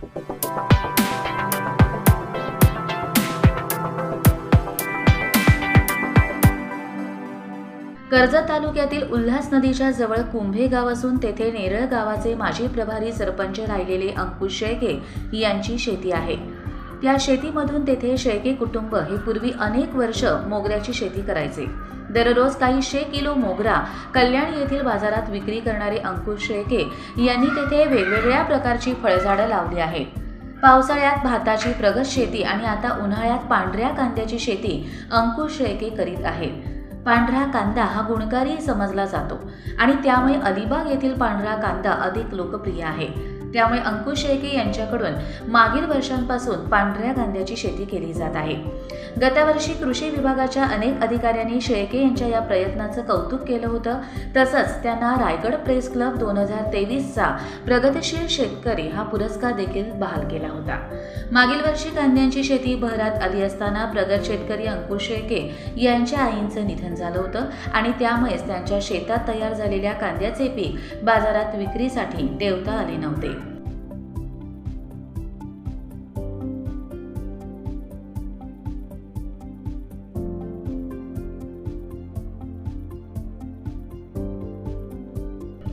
कर्जत तालुक्यातील उल्हास नदीच्या जवळ कुंभे गाव असून तेथे नेरळ गावाचे माजी प्रभारी सरपंच राहिलेले अंकुश शेळके यांची शेती आहे. या शेतीमधून तेथे शेळके कुटुंब हे पूर्वी अनेक वर्ष मोगऱ्याची शेती करायचे. दररोज काहीशे किलो मोगरा कल्याण येथील बाजारात विक्री करणारे अंकुश शेळके यांनी तेथे वेगवेगळ्या प्रकारची फळझाडं लावली आहेत. पावसाळ्यात भाताची प्रगत शेती आणि आता उन्हाळ्यात पांढऱ्या कांद्याची शेती अंकुश शेळके करीत आहेत. पांढरा कांदा हा गुणकारी समजला जातो आणि त्यामुळे अलिबाग येथील पांढरा कांदा अधिक लोकप्रिय आहे. त्यामुळे अंकुश शेळके यांच्याकडून मागील वर्षांपासून पांढऱ्या कांद्याची शेती केली जात आहे. गतवर्षी कृषी विभागाच्या अनेक अधिकाऱ्यांनी शेळके यांच्या या प्रयत्नाचं कौतुक केलं होतं. तसंच त्यांना रायगड प्रेस क्लब दोन हजार तेवीसचा प्रगतिशील शेतकरी हा पुरस्कार देखील बहाल केला होता. मागील वर्षी कांद्यांची शेती बहरात आली असताना प्रगत शेतकरी अंकुश शेळके यांच्या आईंचं निधन झालं होतं आणि त्यामुळेच त्यांच्या शेतात तयार झालेल्या कांद्याचे पीक बाजारात विक्रीसाठी ठेवता आले नव्हते.